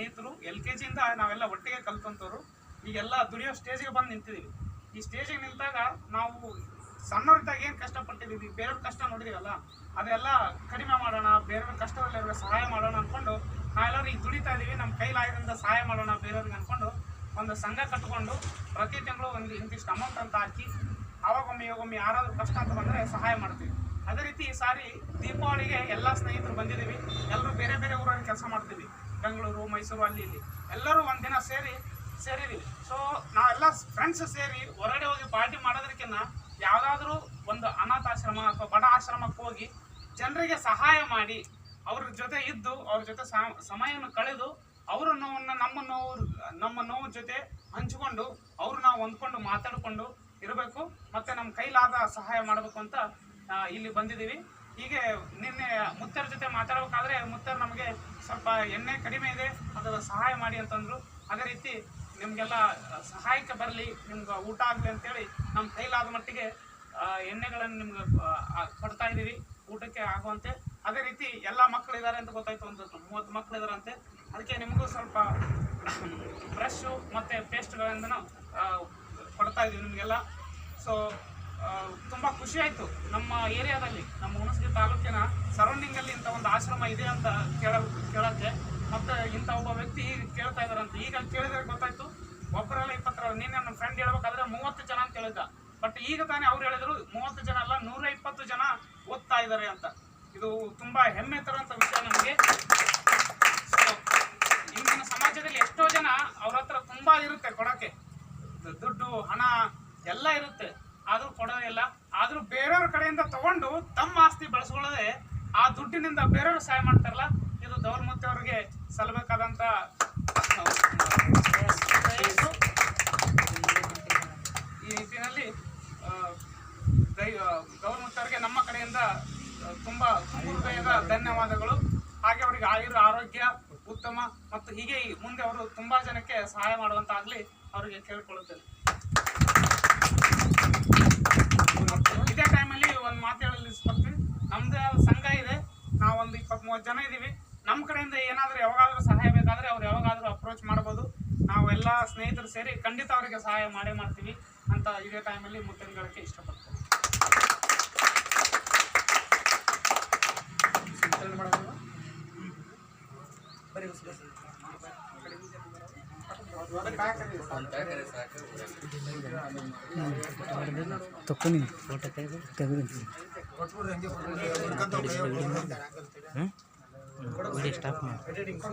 ಸ್ನೇಹಿತರು, L K ಜಿಯಿಂದ ನಾವೆಲ್ಲ ಒಟ್ಟಿಗೆ ಕಲ್ತಂತವ್ರು ಈಗೆಲ್ಲ ದುಡಿಯೋ ಸ್ಟೇಜಿಗೆ ಬಂದು ನಿಂತಿದ್ದೀವಿ ಈ ಸ್ಟೇಜಿಗೆ ನಿಂತಾಗ ನಾವು ಸಣ್ಣವರಿದ್ದಾಗ ಏನು ಕಷ್ಟಪಟ್ಟಿದ್ದೀವಿ ಬೇರೆಯವ್ರ ಕಷ್ಟ ನೋಡಿದೀವಲ್ಲ, ಅದೆಲ್ಲ ಕಡಿಮೆ ಮಾಡೋಣ, ಬೇರೆಯವ್ರ ಕಷ್ಟದಲ್ಲಿರೋ ಸಹಾಯ ಮಾಡೋಣ ಅಂದ್ಕೊಂಡು ನಾವೆಲ್ಲರೂ ಈಗ ದುಡಿತಾ ಇದ್ದೀವಿ ನಮ್ಮ ಕೈಲಾಯದಿಂದ ಸಹಾಯ ಮಾಡೋಣ ಬೇರೆಯವ್ರಿಗೆ ಅಂದ್ಕೊಂಡು ಒಂದು ಸಂಘ ಕಟ್ಕೊಂಡು ಪ್ರತಿ ತಿಂಗಳು ಒಂದು ಇಂತಿಷ್ಟು ಅಮೌಂಟ್ ಅಂತ ಹಾಕಿ ಅವಾಗೊಮ್ಮೆ ಇವಾಗೊಮ್ಮೆ ಯಾರಾದರೂ ಕಷ್ಟ ಅಂತ ಬಂದರೆ ಸಹಾಯ ಮಾಡ್ತೀವಿ. ಅದೇ ರೀತಿ ಈ ಸಾರಿ ದೀಪಾವಳಿಗೆ ಎಲ್ಲ ಸ್ನೇಹಿತರು ಬಂದಿದ್ದೀವಿ. ಎಲ್ಲರೂ ಬೇರೆ ಬೇರೆ ಊರಲ್ಲಿ ಕೆಲಸ ಮಾಡ್ತೀವಿ. ಬೆಂಗಳೂರು, ಮೈಸೂರು, ಅಲ್ಲಿ, ಇಲ್ಲಿ. ಎಲ್ಲರೂ ಒಂದಿನ ಸೇರಿ ಸೇರಿದ್ದೀವಿ ಸೊ ನಾವೆಲ್ಲ ಫ್ರೆಂಡ್ಸ್ ಸೇರಿ ಹೊರಗಡೆ ಹೋಗಿ ಪಾರ್ಟಿ ಮಾಡೋದಕ್ಕಿಂತ ಯಾವುದಾದ್ರೂ ಒಂದು ಅನಾಥಾಶ್ರಮ ಅಥವಾ ಬಡ ಆಶ್ರಮಕ್ಕೆ ಹೋಗಿ ಜನರಿಗೆ ಸಹಾಯ ಮಾಡಿ ಅವ್ರ ಜೊತೆ ಇದ್ದು, ಅವ್ರ ಜೊತೆ ಸಮಯವನ್ನು ಕಳೆದು ಅವರ ನೋವನ್ನು, ನಮ್ಮ ನೋವು ನಮ್ಮ ನೋವು ಜೊತೆ ಹಂಚಿಕೊಂಡು ಅವರು ನಾವು ಹೊಂದ್ಕೊಂಡು ಮಾತಾಡಿಕೊಂಡು ಇರಬೇಕು. ಮತ್ತೆ ನಮ್ಮ ಕೈಲಾದ ಸಹಾಯ ಮಾಡಬೇಕು ಅಂತ ಇಲ್ಲಿ ಬಂದಿದ್ದೀವಿ. ಹೀಗೆ ನಿನ್ನೆ ಮುತ್ತರ ಜೊತೆ ಮಾತಾಡಬೇಕಾದ್ರೆ ಮುತ್ತರ್ ನಮಗೆ ಸ್ವಲ್ಪ ಎಣ್ಣೆ ಕಡಿಮೆ ಇದೆ, ಅದರ ಸಹಾಯ ಮಾಡಿ ಅಂತಂದ್ರು. ಅದೇ ರೀತಿ ನಿಮಗೆಲ್ಲ ಸಹಾಯಕ್ಕೆ ಬರಲಿ, ನಿಮ್ಗೆ ಊಟ ಆಗಲಿ ಅಂತೇಳಿ ನಮ್ಮ ಕೈಲಾದ ಮಟ್ಟಿಗೆ ಎಣ್ಣೆಗಳನ್ನು ನಿಮ್ಗೆ ಕೊಡ್ತಾ ಇದ್ದೀವಿ, ಊಟಕ್ಕೆ ಆಗುವಂತೆ. ಅದೇ ರೀತಿ ಎಲ್ಲ ಮಕ್ಕಳಿದ್ದಾರೆ ಅಂತ ಗೊತ್ತಾಯ್ತು, ಒಂದು ಮೂವತ್ತು ಮಕ್ಕಳಿದಾರಂತೆ ಅದಕ್ಕೆ ನಿಮಗೂ ಸ್ವಲ್ಪ ಬ್ರಷ್ಷು ಮತ್ತು ಪೇಸ್ಟ್ಗಳಿಂದನೂ ಕೊಡ್ತಾ ಇದ್ದೀವಿ ನಿಮಗೆಲ್ಲ. ಸೊ ತುಂಬ ಖುಷಿ ಆಯಿತು. ನಮ್ಮ ಏರಿಯಾದಲ್ಲಿ, ನಮ್ಮ ಹುಣಸಗಿ ತಾಲೂಕಿನ ಸರೌಂಡಿಂಗಲ್ಲಿ ಇಂಥ ಒಂದು ಆಶ್ರಮ ಇದೆ ಅಂತ ಕೇಳ, ಕೇಳೋಕ್ಕೆ. ಮತ್ತು ಇಂಥ ಒಬ್ಬ ವ್ಯಕ್ತಿ ಈಗ ಕೇಳ್ತಾ ಅಂತ ಈಗ ಕೇಳಿದ್ರೆ ಗೊತ್ತಾಯ್ತು. ಒಬ್ಬರಲ್ಲ ಇಪ್ಪತ್ತರ ನೀನು ನನ್ನ ಫ್ರೆಂಡ್ ಹೇಳ್ಬೇಕಾದ್ರೆ ಮೂವತ್ತು ಜನ ಅಂತ ಹೇಳಿದ್ದ. ಬಟ್ ಈಗ ತಾನೇ ಅವ್ರು ಹೇಳಿದ್ರು, ಮೂವತ್ತು ಜನ ಅಲ್ಲ, ನೂರ ಇಪ್ಪತ್ತು ಜನ ಓದ್ತಾ ಇದ್ದಾರೆ ಅಂತ. ಇದು ತುಂಬಾ ಹೆಮ್ಮೆ ತರುವಂತ ವಿಷಯ ನಮಗೆ. ಇಂದಿನ ಸಮಾಜದಲ್ಲಿ ಎಷ್ಟೋ ಜನ ಅವ್ರ ಹತ್ರ ತುಂಬಾ ಇರುತ್ತೆ ಕೊಡಕ್ಕೆ ದುಡ್ಡು, ಹಣ ಎಲ್ಲ ಇರುತ್ತೆ. ಆದ್ರೂ ಕೊಡೋದಿಲ್ಲ ಆದರೂ ಬೇರೆಯವ್ರ ಕಡೆಯಿಂದ ತಗೊಂಡು ತಮ್ಮ ಆಸ್ತಿ ಬಳಸ್ಕೊಳ್ಳದೆ ಆ ದುಡ್ಡಿನಿಂದ ಬೇರೆಯವ್ರು ಸಹಾಯ ಮಾಡ್ತಾರಲ್ಲ, ಇದು ದೌಲ್ಮುತ್ತಿ ಅವ್ರಿಗೆ ಸಲ್ಲಬೇಕಾದಂಥ. ಈ ನಿಟ್ಟಿನಲ್ಲಿ ದೈ ಗೌರ್ಮೆಂಟ್ ಅವರಿಗೆ ನಮ್ಮ ಕಡೆಯಿಂದ ತುಂಬ ಹೃದಯದ ಧನ್ಯವಾದಗಳು. ಹಾಗೆ ಅವರಿಗೆ ಆಯುರ್, ಆರೋಗ್ಯ ಉತ್ತಮ, ಮತ್ತು ಹೀಗೆ ಮುಂದೆ ಅವರು ತುಂಬಾ ಜನಕ್ಕೆ ಸಹಾಯ ಮಾಡುವಂತಾಗ್ಲಿ ಅವರಿಗೆ ಕೇಳಿಕೊಳ್ಳುತ್ತೇನೆ ಮತ್ತು ಇದೇ ಟೈಮಲ್ಲಿ ಒಂದು ಮಾತು ಹೇಳಲು ಇಷ್ಟಪಡ್ತೀನಿ ನಮ್ದೇ ಆದ ಸಂಘ ಇದೆ ನಾವೊಂದು ಇಪ್ಪತ್ತ್ ಮೂವತ್ತು ಜನ ಇದ್ದೀವಿ ನಮ್ಮ ಕಡೆಯಿಂದ ಏನಾದರೂ ಯಾವಾಗಾದ್ರೂ ಸಹಾಯ ಬೇಕಾದ್ರೆ ಅವ್ರು ಯಾವಾಗಾದರೂ ಅಪ್ರೋಚ್ ಮಾಡ್ಬೋದು. ನಾವೆಲ್ಲ ಎಲ್ಲ ಸ್ನೇಹಿತರು ಸೇರಿ ಖಂಡಿತ ಅವರಿಗೆ ಸಹಾಯ ಮಾಡೇ ಮಾಡ್ತೀವಿ ಅಂತ ಇದೇ ಟೈಮಲ್ಲಿ ಮುತ್ತಿನಗಳಕ್ಕೆ ಇಷ್ಟಪಡ್ತೀವಿ ತಕ್ಕೊಂಡು ಫೋಟೋ ತೆಗೆದು ತೆಗೆದು ವಿಡಿಯೋ ಸ್ಟಾಪ್ ಮಾಡಿ